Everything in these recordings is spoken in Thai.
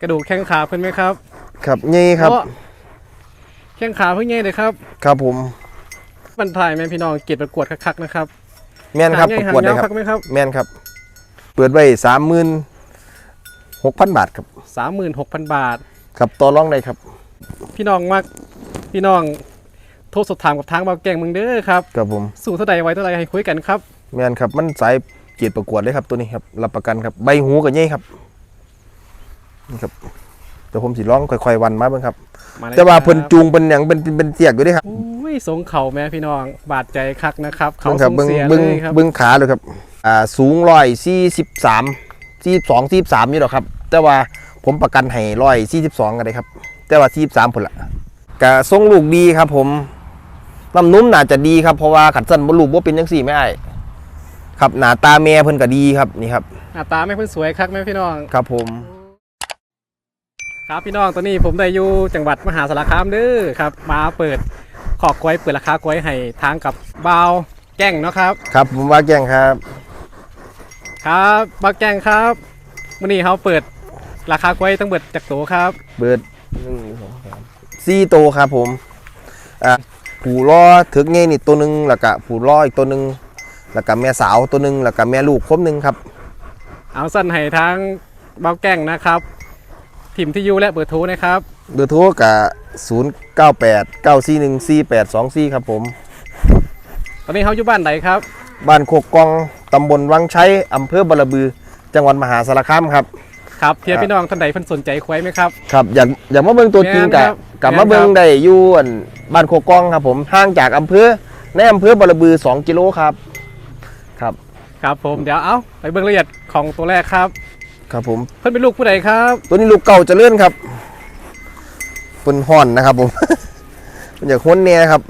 กระดูกแข้งขาเพิ่นไหมครับครับนี่ครับโอ้แข้งขาเพิ่งเงี้ยเลยครับ ครับผมบรรทายแม่พี่น้องเกียรติประกวดคักๆนะครับ แม่นครับหางปใหญ่ระกวดหางเลยยาวคคัรับกไหมครับ แม่นครับ เปิดไว้สามหมื่นหกพันบาทครับสามหมื่นหกพันบาท ครับต่อรองได้ครับ พี่น้องมากพี่น้องโทรสอบถามกับทางเบาแกงมึงเด้อครับครับผมสู่เท่าใดไว้เท่าใดให้คุยกันครับแม่นครับ มันสายเกียรติประกวดเลยครับตัวนี้ครับรับประกันครับใบหูกับเย่ครับ นี่ครับเดี๋ยวผมสิร้องค่อยๆวันมาเบิ่งครับ มาเลยแต่ว่าครับเพิ่นจูงเป็นอย่างเป็นเป็นเสียกอยู่เด้วยครับอุ้ยสงเข่าแม่พี่น้องบาดใจคักนะครับ เขาเบิ่งคทรับรงเบิ่งเสียเลเบิ่งยครับเบิ่งขาเลยครับอ่าสูงร้อยสี่สิบสามสี่สองสี่สามอยู่หรอกครับ แต่ว่าผมประกันให้ร้อยสี่สิบสองกันเลยครับ แต่ว่าสี่สามผลละกะทรงลูกดีครับ ผมน้ำนุ่มน่าจะดีครับเพราะว่าขัดสั้นบลูกว่าเป็นยังสี่ไม่ไอ้ายครับหน้าตาแม่เพิ่นก็ดีครับนี่ครับหน้าตาไม่เพิ่นสวยคักแม่พี่น้อง ครับผม ครับพี่น้องตอนนี้ผมได้อยู่จังหวัดมหาสารคามเด้อครับ มาเปิดขอกกล้วยเปิดราคากล้วยให้ทางกับบ่าวแก้งเนาะครับ ครับผมว่าแกงครับครับบ่าวแก้งครับวันนี้เขาเปิดราคากล้วยตั้งเบิดจากโตครับเบิดหนึ่งสองสามสี่โตวครับผมอ่าผูล้อถึกเงี้นี่ตัวหนึ่งแล้วก็ผูล้ออีกตัวหนึ่งแล้วก็แม่สาวตัวหนึ่งแล้วก็แม่ลูกครบหนึ่งครับ เอาสั้นให้ทางบ่าวแก้งนะครับ ทีมที่อยู่และเบอร์โทรนะครับเบอร์โทรกับ0 9 8 9 4 1 4 8 2 4ครับผม ตอนนี้เขาอยู่บ้านไหนครับ บ้านโคกกองตำบลวังชัยอำเภอบารบือ จังหวัดมหาสารคามครับ ครับเพียครับพี่น้องท่านใดเพิ่นสนใจควายไหมครับ ครับ อยากอยากมาเบิ่งตัวจริงแม่กับนครับกับแม่มานครับเบิ่งได้อยู่อั่นบ้านโคกกองครับผมห่างจากอำเภอในอำเภอบารบือ 2 กิโลครับ ครับ ครับผมเดี๋ยวเอาไปเบิ่งรายละเอียดของตัวแรกครับ ครับผม เพิ่นเป็นลูกผู้ใดครับตัวนี้ลูกเก่าเจะเลื่อนครับเป็นห่อนนะครับผม เป็นอยากค้นเนี่ยครับ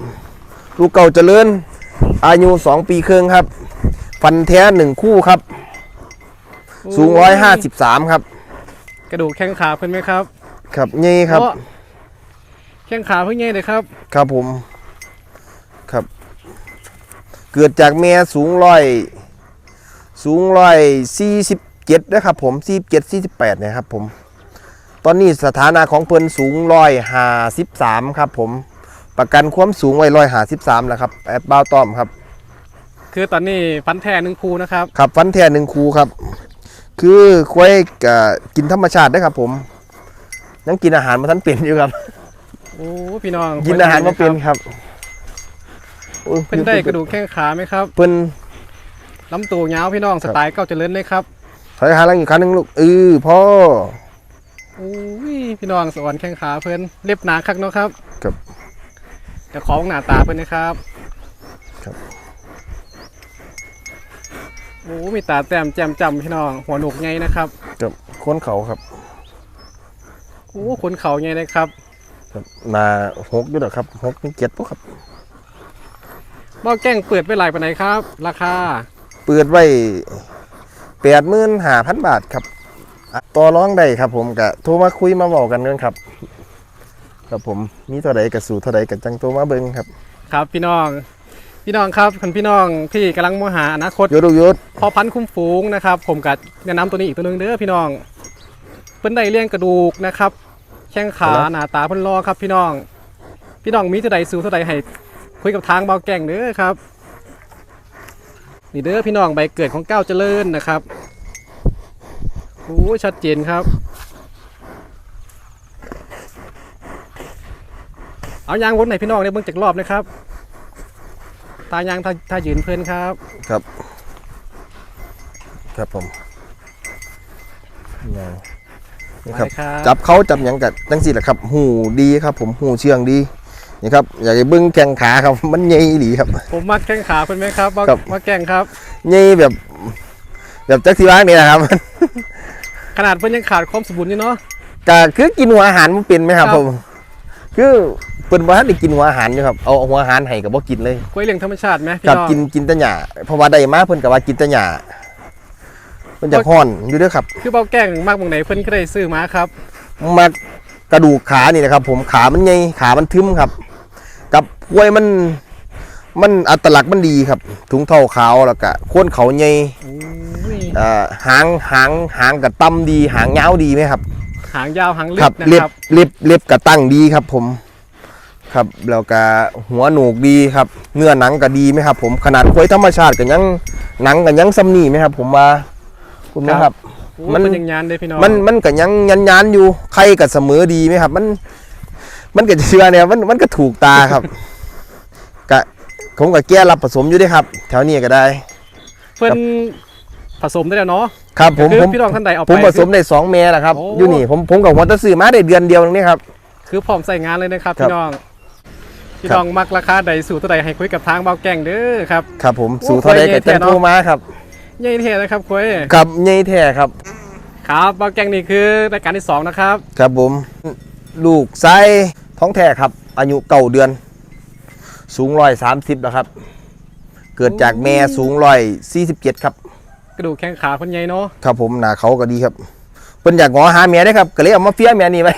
ลูกเก่าเจริญ อายุ2ปีครึ่งครับ ฟันแท้หนึ่งคู่ครับ สูงร้อยห้าสิบสามครับ กระดูกแข้งขาเพิ่นไหมครับครับเงี้ครับโอ้แข้งขาเพิ่งเงี้ยเลยครับ ครับผม ครับ เกิดจากเมียสูงร้อย สูงร้อยสี่สิบ เจ็ดนะครับผมสี่เจ็ดสี่สิบแปดเนี่ยครับผม ตอนนี้สถานะของเพิ่นสูงร้อยห้าสิบสามครับผม ประกันความสูงไว้ร้อยห้าสิบสามแล้วครับแอดบ้าวต้อมครับ คือตอนนี้ฟันแท้หนึ่งคูนะครับ ครับฟันแท้หนึ่งคูครับ คือควายกับกินธรรมชาติได้ครับ ผมยังกินอาหารมาทันเป็นอยู่ครับ โอ้พี่น้องกินอาหารมาเป็นครับโอ้ยเพิ่นได้กระดูกแข้งขาไหมครับ เพิ่นลำตัวยาวพี่น้องสไตล์เก้าเจริญเลยครับ ถอยหาหลังอีกครั้งหนึงลูกเออพ่อโอ้ยพี่น้องสวรรค์แข้งขาเพิ่นเล็บหนาคักเนาะครับครับเดี๋ยวของหน้าตาเพิ่นนะครับครับโอ้มีตาแต้มแจ่มจำพี่น้องหัวหนกไงนะครับกับค้นเขาครับโอ้ขนเขาไงเลยครับครับหนาหกอยู่หรอครับหกนี่เจ็ดปุ๊ครับบ่อแก้งเปิดไปหลายปานไหนครับ ราคา เปิดไว้ แปดหมื่นห้าพันบาทครับอะต่อร้องได้ครับผมกะโทรมาคุยมาบอกกันกันครับ ครับผมมีเท่าใดกับสู่เท่าใดกับจังโทรมาเบิ้งครับ ครับพี่น้อง พี่น้องครับคุณพี่น้องที่กำลังมองหาอนาคตยศลูกยศพอพันธุ์คุ้มฝูงนะครับ ผมกัแนะนำตัวนี้อีกตัวหนึงเด้อพี่น้องเพิ่นได้เลี้ยงกระดูกนะครับ แข้งขาหน้าตาเพิ่นรอครับพี่น้อง พี่น้องมีเท่าใดสู้เท่าใดให้คุยกับทางเบาแก่งเด้อครับ นี่เด้อพี่น้องใบเกิดของก้าวเจริญนะครับโอ้ยชัดเจนครับ เอายางวนไหนพี่น้องได้เบิ่งจากรอบนะครับ ตายางถ้าถ้ายืนเพิ่นครับ ครับ ครับผมนี่นี่ครับไปครับ จับเขาจับหยังกัดจังสิแหละครับ หูดีครับ ผมหูเชื่องดี นี่ครับอยากให้เบิ้งแข้งขาครับ มันใหญ่ดีครับ ผมมาแข้งขาเพิ่นไหมครับมาครับมาแกล้งครับ ใหญ่แบบ แบบจักสีว่างนี่นะครับ ขนาดเพิ่นยังขาดความสมบูรณ์อยู่เนาะ ก็คือกินหัวอาหารมันเป็นไหมครับครับ ผม คือเปิ้นบ่ทันได้กินหัวอาหารอยู่ครับเอาหัวอาหารให้ก็บ่กินเลยกล้วยเลี้ยงธรรมชาติไหมพี่ครับน้องกินกินแต่หญ้าเพราะว่าได้มาเพิ่นก็ว่ากินแต่หญ้าเพิ่นจะฮ้อนอยู่เด้อครับ คือเบาแกล้งมากบางไหนเพิ่นก็ได้ซื้อมาครับ มากระดูกขานี่นะครับ ผมขามันใหญ่ขามันทึมครับ กับกล้วยมัน มันอัตลักษณ์มันดีครับ ถุงเท้าขาวแล้วก็โคนเขาใหญ่โอ้ยเอ่อหางหางหางกับต่ำดี หางยาวดีไหมครับ หางยาวหางลึครักบนะเล็บครับเล็บเล็บกระตั้งดีครับ ผม ครับแล้วก็หัวหนูกดีครับ เนื้อหนังก็ดีไหมครับ ผมขนาดควยธรรมชาติก็ยังหนังก็ยังซ้ำนี่ไหมครับ ผมว่าคุณไหมครับโอ้มันเป็นอย่างงานเลยพี่น้องมันมันก็ยังยันยันๆอยู่ใครก็เสมอดีไหมครับ มัน มันก็เชื่อเนี่ยมันมันก็ถูกตาครับ กะผมกับแก้รับผสมอยู่เด้วยครับ แถวนี้ก็ได้ เพิ่นผสมได้แล้วเนาะ ครับผมคือผมพี่น้องท่านใดเอาไป ผมผสมได้สองเมตรแล้วครับโอ้ อยู่นี่ผมผมกับหัวตะซื้อมาได้เดือนเดียวนี่ครับ คือพร้อมใส่งานเลยนะครับครับพี่น้องพี่น้องมักราคาใดสู่ตัวใดให้คุยกับทางเบาแก่งเด้อครับ ครับผมโอ้สู่เท่าใดควายใหญ่กับจังแท้เนอะโทรมาครับใหญ่เท่นะครับคุยครับใหญ่แท้ครับ ครับเบาแก่งนี่คือรายการที่สองนะครับ ครับผมลูกไส้ท้องแท้ครับ อายุเก่าเดือน สูงร้อยสามสิบแล้วครับ เกิดจากแม่สูงร้อยสี่สิบเจ็ดครับ กระดูกแข้งขาเพิ่นใหญ่เนาะครับผมหนาเขาก็ดีครับเพิ่นอยากงอหาเมียได้ครับก็เลยเอามาเฟี้ยเมียนี่ไป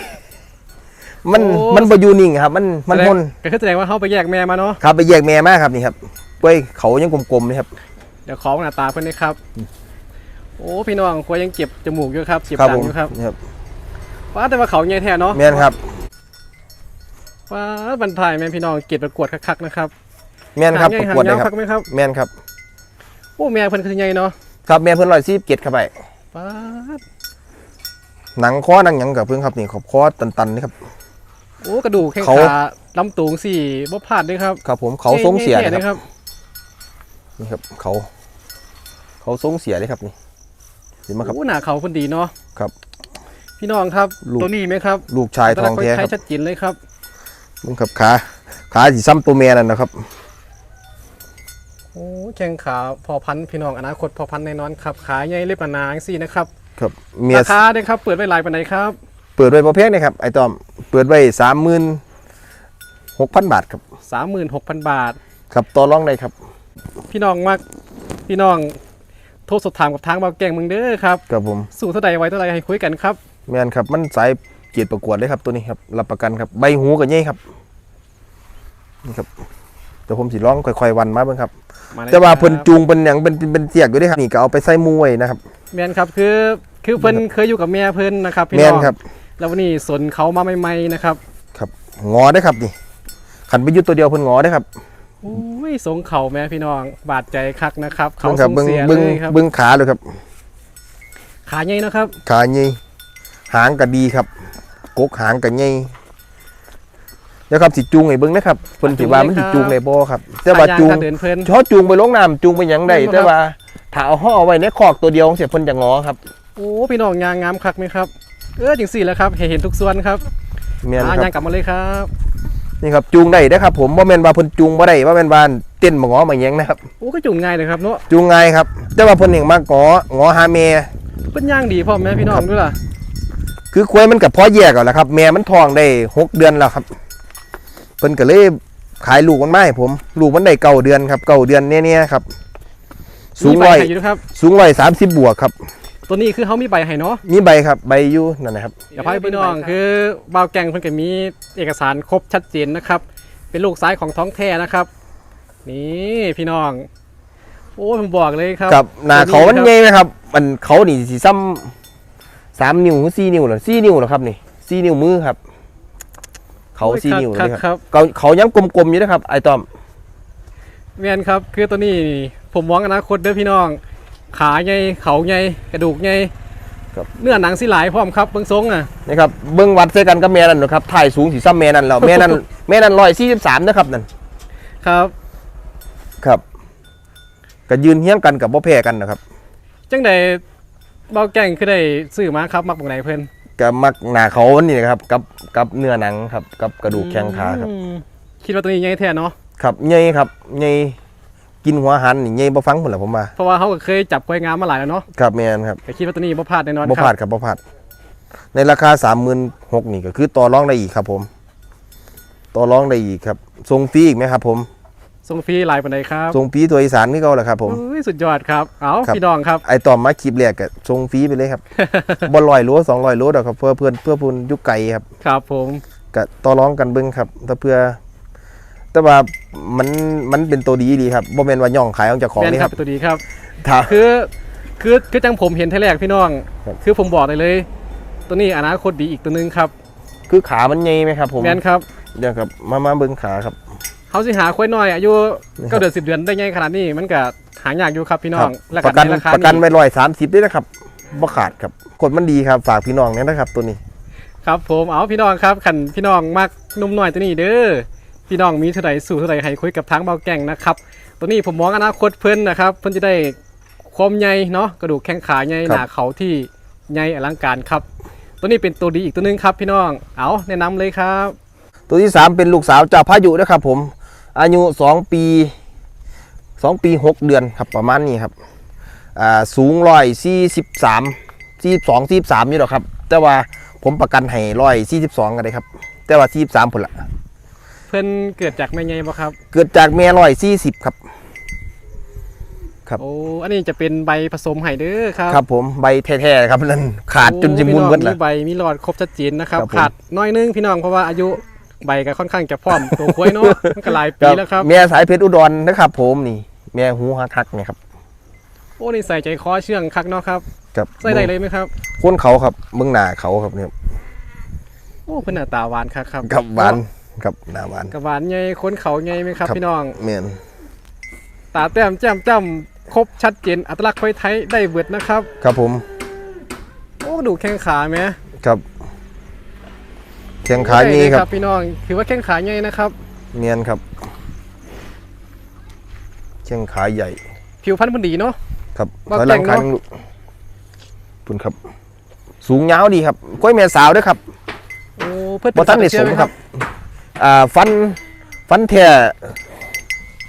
มันมันบ่อยู่นิ่งครับ มันมันแสดงพ่นก็คือแสดงว่าเขาไปแยกแม่มาเนาะครับไปแยกแม่มาครับนี่ครับกล้วยเขายังกลมๆนี่ครับเดี๋ยวขอหน้าตาเพิ่นนี่ครับ โอ้พี่น้องคุยยังเก็บจมูกอยู่ครับเก็บครับดัผงมอยู่ครับนี่ครับว้าแต่ว่าเขาใหญ่แท้เนาะแม่นครับ ว้าบรรทายแม่พี่น้องเก็บประกวดคักๆนะครับแม่นครับหางปใหญ่ระกวดเลยหางยาวคคัรับกไหมครับ แม่นครับโอ้แม่เพิ่นคือใหญ่เนาะครับแม่เพิ่นร้อยสี่สิบเจ็ดครับไปว้าดหนังคอหนังหยังกับเพิ่นครับนี่ขอบคอตันๆนี่ครับ โอ้กระดูกแข้งเขา ขาลำตูงสี่บ่พลาดด้วยครับครับผมเขาทรงเสียท่นะๆครับนี่ครับ เขา เขาทรงเสียเลยครับนี่เห็นไหมครับ โอ้หน้าเขาเพิ่นดีเนาะครับ พี่น้องครับลูก ตัวนี้ไหมครับลูกชายทองแท้ใช้ครับชัดเจนเลยครับ มึงครับขา ขาสีซ้ำตัวแม่นั่นนะครับ โอ้แข้งขาพอพันธุ์พี่น้องอนาคตพอพันธุ์แน่นอนครับขาใหญ่เล็บหนาๆจังซี่นะครับครับเมียราคาเนี่ยครับ เปิดไว้หลายปานใดครับ เปิดไว้ประเภทนี่ครับไอ้ตอมเปิดไว้สามหมื่นหกพันบาทครับ36,000บาท ครับต่อรองได้ครับ พี่น้องมักพี่น้องโทรสอบถามกับทางเบาแก่งมึงเด้อครับครับผม สู่เท่าใดไว้เท่าใดให้คุยกันครับแม่นครับมันสาย เกียรติประกวดเลยครับตัวนี้ครับรับประกันครับใบหูกับเงี้ยครับนี่ครับเดี๋ยวผมสิร้องค่อยๆวันมาเบิ่งครับมาเลยแต่ว่าครับเพิ่นจูงเป็นอย่างเป็นเป็นเป็นเสียกอยู่เด้วยครับนี่ก็เอาไปใส่มวยนะครับแม่นครับคือคือเพิ่นเคยอยู่กับแม่เพิ่นนะครับพี่แม่น้นองครับ แล้ววันนี้สนเขามาใหม่ๆนะครับครับงอได้อครับนี่ขันไปอยุดตัวเดียวเพิ่นงอได้อครับโอ้ยสงเขาแม่พี่น้องบาดใจคักนะครับ เขาบิ่งคสรับงเบิ่งเสียเบิ่งเลยครับเบิ่งขาเลยครับ ขาใหญ่นะครับ ขาใหญ่ หางก็ดีครับ กกหางก็ใหญ่แล้วครับสิจูงให้เบิ่งนะครับเพิ่นสิว่ามันสิจูงได้บ่ครับ แต่ว่าขยงจูงถ้เดินเพลินชอจูงไปลงน้ำจูงไปหยังได้เบิ่งบ่ครับแต่ว่าถ้าเอาห่อไว้ในคอกตัวเดียวเสียเพิ่นจะงอครับโอ้พี่น้องยางงามคักไหมครับเออจังสี่แหล้วครับเห็นเห็นทุกส่วนครับแม่นอ่าคยารังบกลับมาเลยครับนี่ครับจูงได้เด้อครับ ผมบ่แม่นว่าเพิ่นจูงบ่ได้ว่าแม่นว่าเต้นบ่งอมาหยังนะครับโอ้ก็จุ่มง่ายเลยครับเนาะจูงง่ายครับแต่ว่าเพิ่นเองมากองอหาแม่เป็นย่างดีพ่อแม่พี่น้องด้วยล่ะ คือควายมันกับพ่อแยกเอาแหละครับ แม่มันท้องได้หกเดือนแล้วครับเพิ่นก็เลยขายลูกมันมาให้ผมลูกมันได้เก้าเดือนครับเก้าเดือนเนี่ยๆครับ สูงมีใบร้อยให้อยู่ด้วยครับ สูงร้อยสามสิบบวกครับตัวนี้คือเขามีใบให้เนาะมีใบครับใบอยู่นั่นนะครับ เดี๋ยวพาพี่น้องคือบ่าวแกงเพิ่นก็มีเอกสารครบชัดเจนนะครับ เป็นลูกซ้ายของท้องแท้นะครับ นี่พี่น้อง โอ้ผมบอกเลยครับกับหน้าเขามันตัวใหญ่ไหมครับ มันเขานี่สีซ้ำ สามนิ้วหรือสี่นิ้วเหรอสี่นิ้วเหรอครับนี่สี่นิ้วมือครับ เขาโอ้ยสี่นิ้วครับเลยคครัรับบเขาเขายังกลมๆอยู่นะครับไอ้ต้อมแม่นครับ คือตัวนี้ผมมองอนาคตเด้อพี่น้อง ขาใหญ่เขาใหญ่กระดูกใหญ่เนื้อหนังสิหลายพร้อมครับเบิ่งทรงอะนะครับเบิ้งวัดใส่กันกับแม่นั่นนะครับถ่ายสูงสีซ้ำแม่นั่นแล้วแม่นั่นแม่นั่นร้อยสี่สิบสามนะครับนั่นครับ ครับก็ยืนเฮี้ยงกันกับบ่แพ้กันนะครับ จังใด เบาแกงคือได้ซื้อมาครับมักบังไหนเพิ่นก็มักหน้าเขานี่นะครับ กับกับเนื้อหนังครับ กับกระดูกแข้งขาครับ อืมคิดว่าตัวนี้ใหญ่แท้เนาะครับใหญ่ครับใหญ่กินหัวหันนี่ใหญ่บ่ฟังพุ่นแหละผมว่าเพราะว่าเขาก็เคยจับกล้วยงามมาหลายแล้วเนาะครับแม่นครับก็คิดว่าตัวนี้บ่พลาดแน่นอนบ่คพลารัดครับบ่พลาดในราคา36,000นี่ก็คือต่อรองได้อีกครับผม ต่อรองได้อีกครับส่งฟรีอีกไหมครับผม ส่งฟรีหลายปานใดครับส่งฟรีตัวอีสานคือเก่าแหละครับผม อุ้ยสุดยอดครับ เอาครับ พี่น้องครับ ไอตอมมาคลิปแรกก็ส่งฟรีไปเลยครับบ่ร้อยโล200โลดอกครับเพื่อเพื่อนเพื่อเพุ่นอยุไกลครับครับผม ก็ต่อรองกันเบิ่งครับถ้าเพื่อ แต่ว่ามันมันเป็นตัวดีดีครับบ่แม่นว่าย่องขายของเจ้าของแม่นนี่คครัรับบตัวดีครับ ถ้า คือคือคือจังผมเห็นเทแรกพี่น้อง ครับ คือผมบอกเลยเลย ตัวนี้อนาคตดีอีกตัวหนึงครับคือขามันใหญ่ไหมครับผมแมนครับ เดี๋ยวครับมามาเบิ่งขาครับ เขาสิหาควายน้อยอายุนี่ครับก็เดือนสิบเดือนได้ไงขนาดนี้มันก็หายากอยู่ครับพี่น้คอรังบและประกันในราคาประกันนี้ไว้ร้อยสามสิบด้วยนะครับบ่ขาดครับกดมันดีครับฝากพี่น้องเนี่ยนะครับ ตัวนี้ ครับผมเอาพี่น้องครับขันพี่น้องมักนุ่มน้อยตัวนี้เด้อพี่น้องมีเท่าใดสู่เท่าใดให้คุยกับทางเบาแก่งนะครับตัวนี้ผมมองอนาคตเพิ่นนะครับเพิ่นจะได้ความใหญ่เนาะกระดูกแข้งขาใหญ่หนาเขาที่ใหญ่อลังการครับ ตัวนี้เป็นตัวดีอีกตัวหนึงครับ พี่น้องเอาแนะนำเลยครับ ตัวที่สามเป็นลูกสาวเจ้าพายุนะครับผม อายุสองปีสองปีหกเดือนครับประมาณนี้ครับอ่าสูงร้อยสี่สิบสามสี่สองสี่สามอยู่หรอกครับ แต่ว่าผมประกันให้ร้อยสี่สิบสองกันเลยครับ แต่ว่าสี่สามผลละเพิ่นเกิดจากแม่ใหญ่บ่ครับ เกิดจากแม่ร้อยสี่สิบครับ ครับ โอ้ อันนี้จะเป็นใบผสมไห้เด้อครับครับผมใบแท้ๆครับนั่นขาดจนจะมุนหมดโอ้ละมีใบมีหลอดครบชัดเจนนะครับ ครับผม ขาดน้อยนึงพี่น้องเพราะว่าอายุ ใบก็ค่อนข้างจะพร้อมตัวควายเนาะมันก็หลายปีแล้วครับแม่สายเพชรอุดรนะครับ ผมนี่ แม่หูฮักฮักเนี่ยครับโอ้นี่ใส่ใจคอเชื่องคักเนาะครับครับใส่ได้เลยไหมครับคนเขาครับเมืองหนาเขาครับเนี่ยโอ้เพิ่นหน้าตาหวานคักครับกับหวานครับหนาหวานกับหวานใหญ่คนเขาใหญ่ไหมครับครับพี่น้องเมียนตาแต้มแจ่มจ้ำครบชัดเจนอัตลักษณ์ควายไทยได้เบิดนะครับ ครับผม โอ้ดูแข้งขาไหมครับ แข้งขาได้นี้เลยครับ พี่น้อง ถือว่าแข้งขาใหญ่นะครับเมียนครับแข้งขาใหญ่ ผิวพรรณเพิ่นดีเนาะครับว่าถอยหลังแกร่ครั้งงเนอะปุ่นครับ สูงยาวดีครับกล้วยแม่สาวด้วยครับโอ้เพิ่นบ่ทันได้เชื่สูองไหมครับอ่าฟันฟันแท้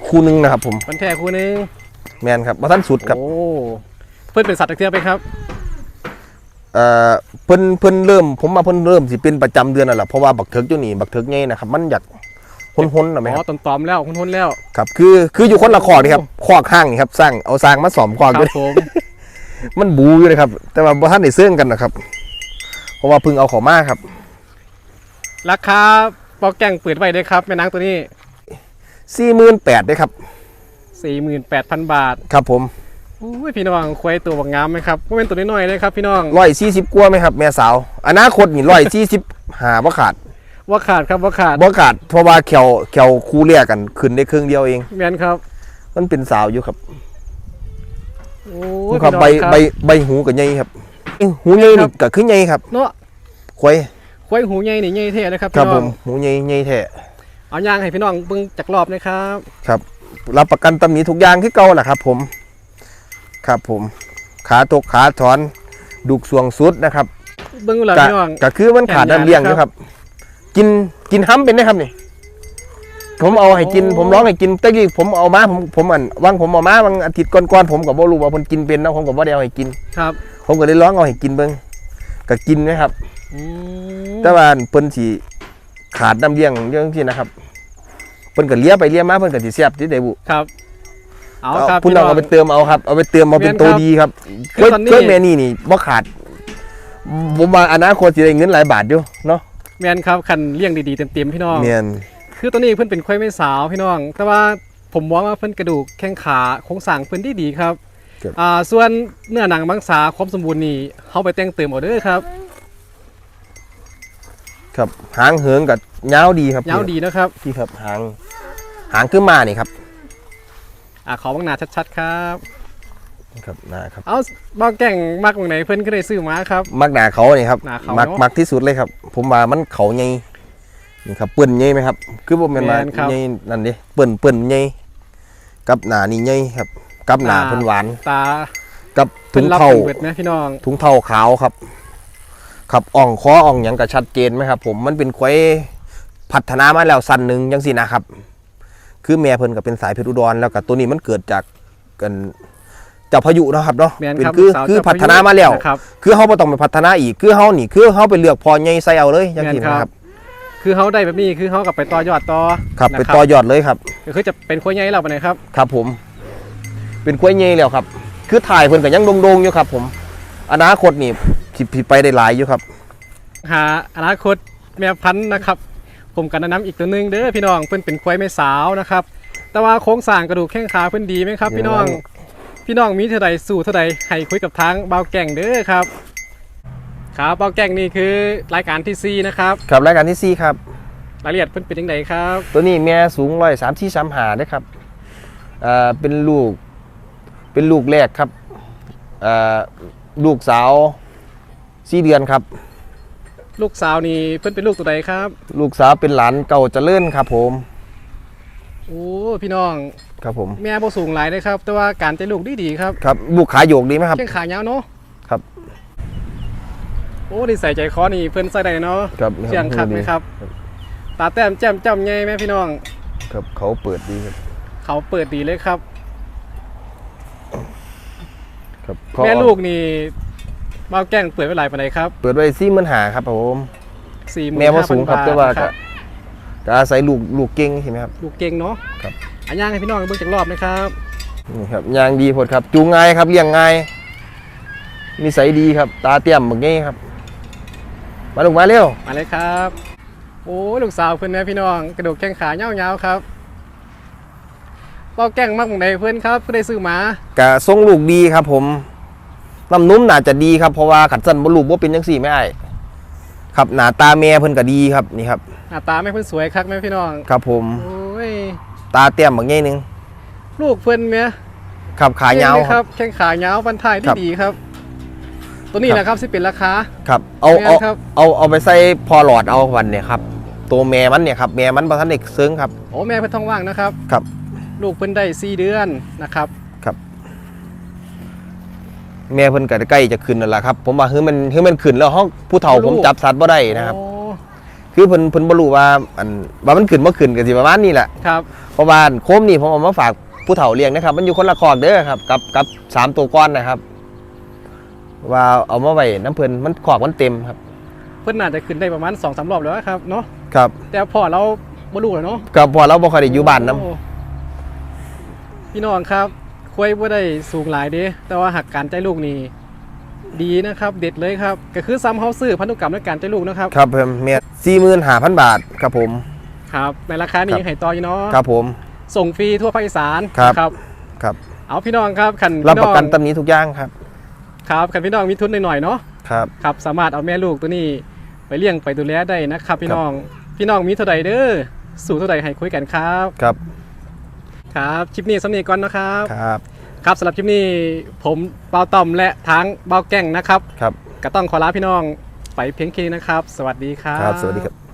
คู่หนึงนะครับ ผมฟันแท้คู่หนึงแมนครับบ่ทันสุดครับโอ้เพิ่นเป็นสัตว์ตะเกียบไปครับ เอ่อเพิ่นเพิ่นเริ่ม ผมมาเพิ่นเริ่มสิเป็นประจำเดือนนั่นแหละเพราะว่าบักเถิกอยู่นี่บักเถิกใหญ่นะครับมันอยากหุนๆนะไหมอ๋คอรับตอมๆแล้วคุ้นๆแล้ว ครับคือคืออยู่คนละคอกนี่ครับคอกห้างนี่ครับสร้างเอาสร้างมาสอมคอกคด้รัวยบผม มันบูอยู่เลยครับ แต่ว่าบ่ทันได้เสื่องกันนะครับ เพราะว่าเพิ่งเอาเของมาครับ ราคาปอกแก่งเปิดไว้เลยครับแม่นางตัวนี้48,000ด้ครับ 48,000 บาท ครับผม อุ้ยพี่น้องควายตัวบักงามไหมครับว่าเป็นตัวน้อยๆเลยครับพี่น้อง140กว่าไหมครับแม่สาวอนาคตนี่145บ่ขาดว่าขาดครับว่าขาดบ่ขาดเพราะว่าแขวแขวคู่เรียกกันขึ้นได้ครึ่งเดียวเองแมนครับ มันเป็นสาวอยู่ครับโอ้ยครับพี่น้องใบครับใบใบหูก็ใหญ่ครับหูใหญ่ครันี่บก็คือใหญ่ครับเนาะควายควายหูใหญ่นี่ใหญ่เท่นะครับครัพี่บน้ผองมหูใหญ่ใหญ่แท้เอายางให้พี่น้องเบิ่งจากรอบนะครับ ครับ รับประกันตำหนิทุกอย่างที่เก่าแหละครับ ผม ครับผมขาตกขาถอนดุกสวงสุดนะครับเบิ่งแล้วกะพี่น้องก็คือมันขาดน้ำเลี้ยงอยู่ครับ กินกินห้ำเป็นไหมครับนี่ผมเอาให้กิน ผมร้องให้กินตะกี้ผมเอามาผมผมอันว่างผมเอามาบางอาทิตย์ก่อนๆผมก็บ่รู้ว่าเพิ่นกินเป็นนะผมก็บ่ได้เอาให้กินครับ ผมก็เลยร้องเอาให้กินเบิ่งก็กินนะครับอืมแต่ว่าเพิ่นสิขาดน้ำเลี้ยงเรื่องที่นะครับเพิ่นก็เลี้ยไปเลี้ยมาเพิ่นก็สิแซ่บที่ได้บุครับ เอาเอาครับพุ่นพี่น้เอาองเอาไปเติมเอาครับเอาไปเติมเอาเป็นแม่นตัวครับดีครับคืกล้วยอตอนนี้กล้วยแม่นี่นี่บ่ขาดผมว่าอนาคตสิได้เงินหลายบาทอยู่เนาะแมนครับคันเลี้ยงดีๆเต็มๆพี่น้องเมียนคือตัวนี้เพิ่นเป็นควายไม่สาวพี่น้อง แต่ว่าผมมองว่าเพิ่นกระดูกแข้งขาโครงสร้างเพิ่นดีดีๆครับอ่าส่วนเนื้อหนังมังสาความสมบูรณ์นี่เฮาไปแต่งเติมเอาเด้อครับ ครับหางเหิงกับยาวดีครับยาวดีนะครับพี่ครับหางหางขึ้นมานี่ครับ อ่าขอบางหนาชัดๆครับครับนะครับเอาบ้าแก่งมากตรงไหนเพิ่นก็ได้ซื้อมาครับ มักหนาเขานี่ครับหน้าเขามักเนอะมักที่สุดเลยครับ ผมว่ามันเขาใหญ่นี่ครับเปิ้นใหญ่ไหมครับ คือบ่แม่นว่าแม่นครับ ใหญ่นั่นเด้เปิ้นเปิ้นใหญ่กับหนานี่ใหญ่ครับ กับหนาอ่าเพิ่นหวานตากับถุเพิ่นงรับเท้าเป็นเบิดไหมพี่น้อง ถุงเท้าขาวครับ ครับอ่องคออ่องหยังก็ชัดเจนไหมครับ ผมมันเป็นควายพัฒนามาแล้วสั้นหนึ่งจังสินะครับ คือแม่เพิ่นก็เป็นสายเพชรอุดรแล้วก็ตัวนี้มันเกิดจากกันเจ้าพายุเนาะครับเนาะแมนเป็นครับคือสาวคือเจ้พัฒนามาแล้ว นะครับ คือเขาบ่ต้องไปพัฒนาอีกคือเขานี่คือเขาไปเลือกพอใหญ่ใส่เอาเลยจังแม่นสิครับนะครับคือเขาได้แบบนี้คือเขากลับไปต่อยอดต่อครับนะไปต่อยอดเลยครับ ก็คือจะเป็นควายใหญ่เราไปไหนครับ ครับผม เป็นควายใหญ่แล้วครับ คือถ่ายเพิ่นก็ยังโด่งๆอยู่ครับ ผม อนาคตนี่สิสิไปได้หลายอยู่ครับ หาอนาคตแม่พันธุ์นะครับ ผมกันแนะนำอีกตัวหนึงเด้อพี่น้องเพิ่นเป็นควายแม่สาวนะครับ แต่ว่าโครงสร้างกระดูกแข้งขาเพิ่นดีไหมครับ พี่น้องพี่น้องมีเท่าใดสู่เท่าใดให้คุยกับทางเบาวแก่งเด้อครับคครับเป้าแก้งนี่คือรายการที่ซีนะครับครับรายการที่สี่ครับรายละเอียดเพิ่นเป็นยังไงครับ ตัวนี้แม่สูงร้อยสามที่สามหาได้ครับอ่าเป็นลูกเป็นลูกแรกครับอ่าลูกสาวสี่เดือนครับ ลูกสาวนี่เพิ่นเป็นลูกตัวใดครับ ลูกสาวเป็นหลานเก่าเจริญครับผม โอ้พี่น้องครับผม แม่บ่สูงหลายเลยครับ แต่ว่าการใจลูกดีดีๆครับครับลูกขาโยกดีไหมครับ เชียงขายาวเนาะครับ โอ้ดีใส่ใจคอนี่เพิ่นใส่ได้เนาะครับเชียงคักไหมครับ ตาแต้มแจ่มจ้ำใหญ่ไหมพี่น้อง ครับเขาเปิดดีครับ เขาเปิดดีเลยครับ ครับแม่ลูกนี่ เมาแกล้งเปิดไว้หลายปานใดครับเปิดไว้ซี่มันหาครับผมสี่หมื่นแม่ว่าสูงครับบาทแต่ว่าคก็รับก็อาศัยลูกลูกเก่งใช่ไหมครับ ลูกเก่งเนาะครับ อันย่างให้พี่น้องเบิ่งจากรอบนะครับนี่ครับยางดีพดครับ จูงง่ายครับเลี้ยงง่ายนิสัยดีครับ ตาเตี้ยมแบบนี้ครับ มาลูกมาเร็วมาเลยครับ โอ้ลูกสาวเพื่อนนะพี่น้องกระดูกแข้งขาเงาวๆครับเป้าแกล้งมากหมองใดเพื่อนครับเพื่อได้ซื้อหมา กะทรงลูกดีครับผม น้ำนุ่มน่าจะดีครับเพราะว่าขัดสันบลูกว่าเป็นจังสี่ไม่ได้ครับหน้าตาแม่เพิ่นก็ดีครับนี่ครับหน้าตาไม่เพื่อนสวยครับแม่พี่น้องครับผมโอ้ยตาเตี้ยมแบบนี้นึงลูกเพื่อนเมียครับขายาวเก่งเลยคครัรับบแข้งขายาวบันทายครับดีๆครับ ตัวนี้ครับแหละครับสิเป็นราคาครับเอาแม่เอาครับเอาเอาไปใส่พอหลอดเอาวันเนี่ยครับตัวแม่มันเนี่ยครับแม่มันประทันเด็กซึ้งครับโอ้แม่เพื่อนท้องว่างนะครับครับ ลูกเพื่อนได้สี่เดือนนะครับ แม่เพิ่นก็ใกล้จะขึ้นนั่นแหละครับ ผมว่าเฮ้ยมันเฮ้ยมันขึ้นแล้วห้องผู้เฒ่าบ่รู้ผมจับสัตว์บ่ได้นะครับ โอ้คือเพิ่นเพิ่นบ่รู้ว่าอันว่ามันขึ้นบ่ขึ้นก็สิประมาณนี้แหละครับเพราะว่าโคมนี่ผมเอามาฝากผู้เฒ่าเลี้ยงนะครับ มันอยู่คนละคอกเด้อครับกับกับสามตัวก้อนนะครับ ว่าเอามาไว้น้ำเพิ่นมันคอกมันเต็มครับ เพื่อนน่าจะขึ้นได้ประมาณสองสามรอบแล้วครับเนาะครับแต่พอเราบ่รู้แล้วเนาะก็พอเราบ่ค่อยได้อยู่บ้านนํโอ้พี่น้องครับ คุยบ่ได้สูงหลายเด้แต่ว่าหักการใจลูกนี่ดีนะครับ เด็ดเลยครับก็คือซ้ำเฮาซื้อพันธุกรรมและการใจลูกนะครับครับเพิ่นแม่45,000บาทครับผมครับในราคานี้ครับยังให้ต่ออยู่เนาะครับผม ส่งฟรีทั่วภาคอีสานครับนะครับครับ เอาพี่น้องครับคันรับพี่ปน้ระองกันตำหนี้ทุกอย่างครับ ครับคันพี่น้องมีทุนหน่อยๆเนาะครับครับสามารถเอาแม่ลูกตัวนี้ไปเลี้ยงไปดูแลได้นะครับ พี่ครับน้องพี่น้องมีเท่าใดเด้อสู่เท่าใดให้คุยกันครับครับ ครับคลิปนี้สำเนียงก่อนนะครับ ครับ ครับสำหรับคลิปนี้ผมเบาต่อมและทั้งเบาแก่งนะครับ ครับ ก็ต้องขอลาพี่น้องไปเพียงแค่นี้นะครับ สวัสดีครับ ครับ สวัสดีครับ